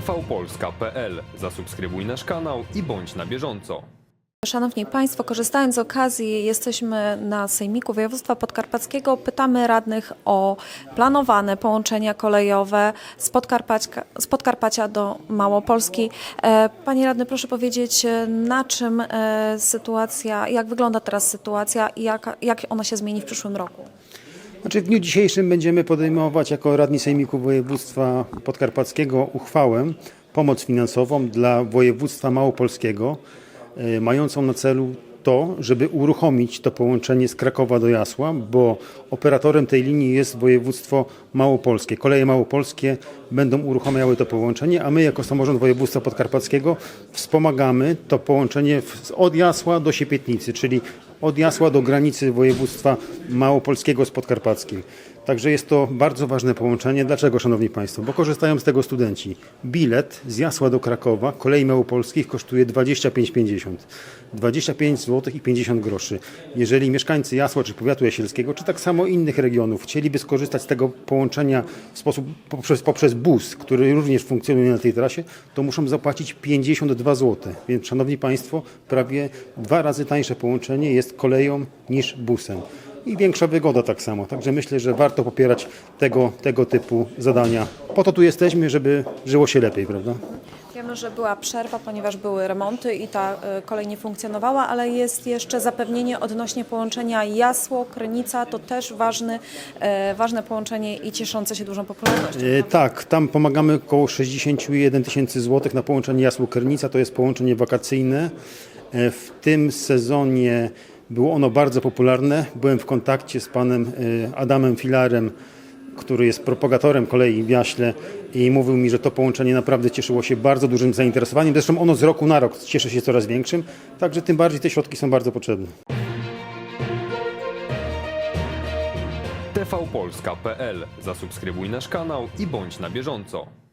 tvpolska.pl. Zasubskrybuj nasz kanał i bądź na bieżąco. Szanowni Państwo, korzystając z okazji, jesteśmy na Sejmiku Województwa Podkarpackiego. Pytamy radnych o planowane połączenia kolejowe z, Podkarpaćka, z Podkarpacia do Małopolski. E, Panie radny, proszę powiedzieć, e, na czym e, sytuacja, jak wygląda teraz sytuacja i jak, jak ona się zmieni w przyszłym roku? Znaczy w dniu dzisiejszym będziemy podejmować jako radni Sejmiku Województwa Podkarpackiego uchwałę, pomoc finansową dla województwa małopolskiego, e, mającą na celu to, żeby uruchomić to połączenie z Krakowa do Jasła, bo operatorem tej linii jest województwo małopolskie. Koleje małopolskie będą uruchamiały to połączenie, a my jako samorząd województwa podkarpackiego wspomagamy to połączenie od Jasła do Siepietnicy, czyli od Jasła do granicy województwa małopolskiego z podkarpackim. Także jest to bardzo ważne połączenie. Dlaczego, Szanowni Państwo? Bo korzystają z tego studenci. Bilet z Jasła do Krakowa, kolei małopolskich kosztuje 25,50. 25 zł i 50 groszy. Jeżeli mieszkańcy Jasła czy powiatu jasielskiego, czy tak samo innych regionów chcieliby skorzystać z tego połączenia w sposób poprzez, poprzez bus, który również funkcjonuje na tej trasie, to muszą zapłacić 52 zł. Więc, Szanowni Państwo, prawie dwa razy tańsze połączenie jest koleją niż busem. I większa wygoda tak samo. Także myślę, że warto popierać tego, tego typu zadania. Po to tu jesteśmy, żeby żyło się lepiej, prawda? Wiemy, że była przerwa, ponieważ były remonty i ta e, kolej nie funkcjonowała, ale jest jeszcze zapewnienie odnośnie połączenia Jasło-Krynica. To też ważny, e, ważne połączenie i cieszące się dużą popularnością. E, tak, tam pomagamy około 61 tysięcy złotych na połączenie Jasło-Kernica. To jest połączenie wakacyjne. E, w tym sezonie było ono bardzo popularne. Byłem w kontakcie z panem e, Adamem Filarem, który jest propagatorem kolei w Jaśle i mówił mi, że to połączenie naprawdę cieszyło się bardzo dużym zainteresowaniem. Zresztą ono z roku na rok cieszy się coraz większym, także tym bardziej te środki są bardzo potrzebne. tvpolska.pl. Zasubskrybuj nasz kanał i bądź na bieżąco.